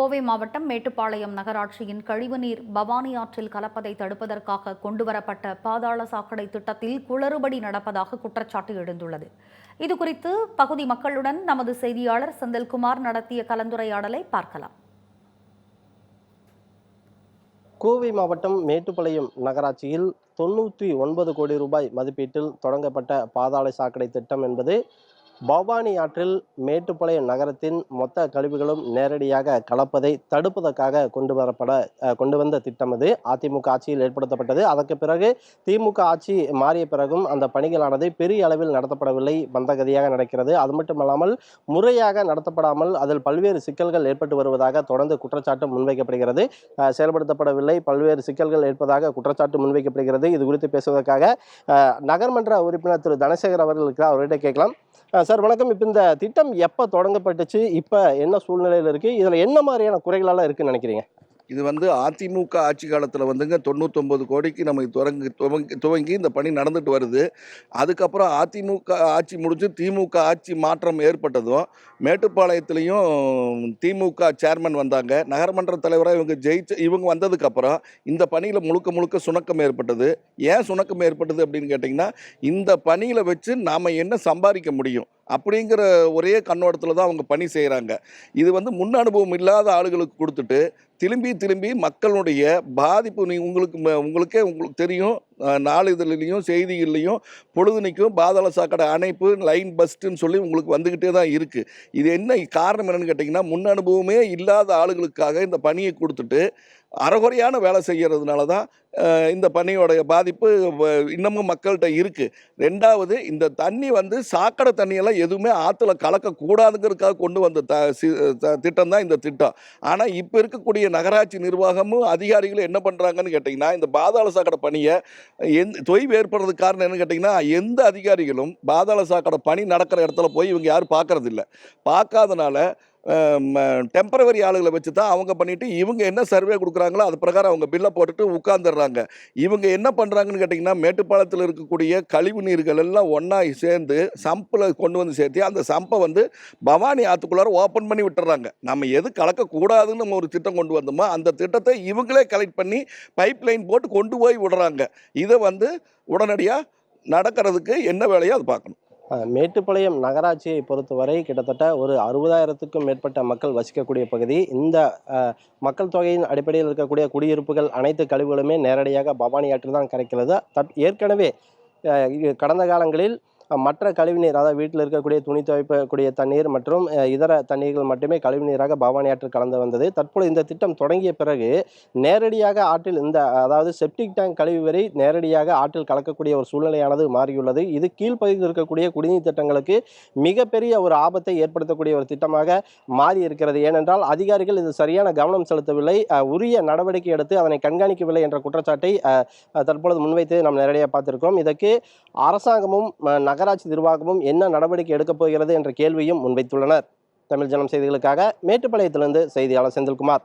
கோவை மாவட்டம் மேட்டுப்பாளையம் நகராட்சியின் கழிவுநீர் பவானி ஆற்றில் கலப்பதை தடுப்பதற்காக கொண்டுவரப்பட்ட பாதாள சாக்கடை திட்டத்தில் குளறுபடி நடப்பதாக குற்றச்சாட்டு எழுந்துள்ளது. இதுகுறித்து பகுதி மக்களுடன் நமது செய்தியாளர் செந்தில்குமார் நடத்திய கலந்துரையாடலை பார்க்கலாம். கோவை மாவட்டம் மேட்டுப்பாளையம் நகராட்சியில் தொண்ணூற்றி ஒன்பது கோடி ரூபாய் மதிப்பீட்டில் தொடங்கப்பட்ட பாதாள சாக்கடை திட்டம் என்பது பவானி ஆற்றில் மேட்டுப்பாளையம் நகரத்தின் மொத்த கழிவுகளும் நேரடியாக கலப்பதை தடுப்பதற்காக கொண்டு வரப்பட கொண்டு வந்த திட்டம் அது. அதிமுக ஆட்சியில் ஏற்படுத்தப்பட்டது. அதற்கு பிறகு திமுக ஆட்சி மாறிய பிறகும் அந்த பணிகளானது பெரிய அளவில் நடத்தப்படவில்லை மந்தகதியாக நடக்கிறது. அது மட்டுமல்லாமல் முறையாக நடத்தப்படாமல் அதில் பல்வேறு சிக்கல்கள் ஏற்பட்டு வருவதாக தொடர்ந்து குற்றச்சாட்டு முன்வைக்கப்படுகிறது. செயல்படுத்தப்படவில்லை பல்வேறு சிக்கல்கள் ஏற்பதாக குற்றச்சாட்டு முன்வைக்கப்படுகிறது. இது குறித்து பேசுவதற்காக நகர்மன்ற உறுப்பினர் திரு. தனசேகர் அவர்கள் இருக்கிறார் அவர்கிட்ட கேட்கலாம். சார் வணக்கம். இப்போ இந்த திட்டம் எப்போ தொடங்கப்பட்டுச்சு? இப்போ என்ன சூழ்நிலையில் இருக்குது இதில் என்ன மாதிரியான குறைகளெல்லாம் இருக்குன்னு நினைக்கிறீங்க? இது வந்து அதிமுக ஆட்சி காலத்தில் வந்துங்க தொண்ணூத்தொம்பது கோடிக்கு நம்ம துவங்கி துவங்கி துவங்கி இந்த பணி நடந்துட்டு வருது. அதுக்கப்புறம் அதிமுக ஆட்சி முடிஞ்சு திமுக ஆட்சி மாற்றம் ஏற்பட்டதும் மேட்டுப்பாளையத்துலேயும் திமுக சேர்மன் வந்தாங்க. நகரமன்ற தலைவராக இவங்க ஜெயிச்சு இவங்க வந்ததுக்கப்புறம் இந்த பணியில் முழுக்க முழுக்க சுணக்கம் ஏற்பட்டது. ஏன் சுணக்கம் ஏற்பட்டது அப்படின்னு கேட்டிங்கன்னா இந்த பணியில் வச்சு நாம் என்ன சம்பாதிக்க முடியும்? அப்படிங்கிற ஒரே கண்ணோட்டத்தில் தான் அவங்க பணி செய்கிறாங்க இது வந்து முன் அனுபவம் இல்லாத ஆளுகளுக்கு கொடுத்துட்டு திரும்பி திரும்பி மக்களுடைய பாதிப்பு நீ உங்களுக்கு உங்களுக்கே உங்களுக்கு தெரியும். அஹ், நாளிதழிலையும் செய்திகள்லையும் பொழுதுனைக்கும் பாதாள சாக்கடை அணைப்பு லைன் பஸ்ட்டுன்னு சொல்லி உங்களுக்கு வந்துக்கிட்டே தான் இருக்குது இது என்ன காரணம் என்னென்னு கேட்டிங்கன்னா முன் அனுபவமே இல்லாத ஆளுகளுக்காக இந்த பணியை கொடுத்துட்டு அறகுறையான வேலை செய்கிறதுனால தான் இந்த பணியோடைய பாதிப்பு வ- இன்னமும் மக்கள்கிட்ட இருக்குது ரெண்டாவது இந்த தண்ணி வந்து சாக்கடை தண்ணியெல்லாம் எதுவுமே ஆற்றுல கலக்கக்கூடாதுங்கிறதுக்காக கொண்டு வந்த த சி- த- திட்டம் தான் இந்த திட்டம். ஆனால் இப்போ இருக்கக்கூடிய நகராட்சி நிர்வாகமும் அதிகாரிகளும் என்ன பண்ணுறாங்கன்னு கேட்டிங்கன்னா இந்த பாதாள சாக்கடை பணியை எந் தொய்வு ஏற்படுறதுக்கு காரணம் என்னன்னு கேட்டிங்கன்னா எந்த அதிகாரிகளும் பாதாள சாக்கடை பணி நடக்கிற இடத்துல போய் இவங்க யாரும் பார்க்கறதில்ல. பார்க்காதனால டெம்பரவரி ஆளுகளை வச்சு தான் அவங்க பண்ணிவிட்டு இவங்க என்ன சர்வே கொடுக்குறாங்களோ அது பிரகாரம் அவங்க பில்லை போட்டுட்டு உட்காந்துடுறாங்க இவங்க என்ன பண்ணுறாங்கன்னு கேட்டிங்கன்னா மேட்டுப்பாளத்தில் இருக்கக்கூடிய கழிவு நீர்கள் எல்லாம் ஒன்றா சேர்ந்து சம்பில் கொண்டு வந்து சேர்த்து அந்த சம்பை வந்து பவானி ஆற்றுக்குள்ளார ஓப்பன் பண்ணி விட்டுறாங்க. நம்ம எது கலக்கக்கூடாதுன்னு நம்ம ஒரு திட்டம் கொண்டு வந்தோமோ அந்த திட்டத்தை இவங்களே கலெக்ட் பண்ணி பைப் லைன் போட்டு கொண்டு போய் விடுறாங்க. இதை வந்து உடனடியாக நடக்கிறதுக்கு என்ன வேலையோ அது பார்க்கணும். மேட்டுப்பாளையம் நகராட்சியை பொறுத்தவரை கிட்டத்தட்ட ஒரு அறுபதாயிரத்துக்கும் மேற்பட்ட மக்கள் வசிக்கக்கூடிய பகுதி. இந்த மக்கள் தொகையின் அடிப்படையில் இருக்கக்கூடிய குடியிருப்புகள் அனைத்து கழிவுகளுமே நேரடியாக பவானி ஆற்றில் தான் கரைக்கிறது. தட் ஏற்கனவே கடந்த காலங்களில் மற்ற கழிவுநீர் அதாவது வீட்டில் இருக்கக்கூடிய துணி துவைக்கக்கூடிய தண்ணீர் மற்றும் இதர தண்ணீர்கள் மட்டுமே கழிவுநீராக பவானி ஆற்றில் கலந்து வந்தது. தற்போது இந்த திட்டம் தொடங்கிய பிறகு நேரடியாக ஆற்றில் இந்த அதாவது செப்டிக் டேங்க் கழிவு வரை நேரடியாக ஆற்றில் கலக்கக்கூடிய ஒரு சூழ்நிலையானது மாறியுள்ளது. இது கீழ்ப்பகுதியில் இருக்கக்கூடிய குடிநீர் திட்டங்களுக்கு மிகப்பெரிய ஒரு ஆபத்தை ஏற்படுத்தக்கூடிய ஒரு திட்டமாக மாறி இருக்கிறது ஏனென்றால் அதிகாரிகள் இது சரியான கவனம் செலுத்தவில்லை. உரிய நடவடிக்கை எடுத்து அதனை கண்காணிக்கவில்லை என்ற குற்றச்சாட்டை தற்பொழுது முன்வைத்து நாம் நேரடியாக பார்த்திருக்கிறோம். இதற்கு அரசாங்கமும் நக நகராட்சி நிர்வாகமும் என்ன நடவடிக்கை எடுக்கப் போகிறது என்ற கேள்வியும் முன்வைத்துள்ளனர். தமிழ் ஜனம் செய்திகளுக்காக மேட்டுப்பாளையத்திலிருந்து செய்தியாளர் செந்தில்குமார்.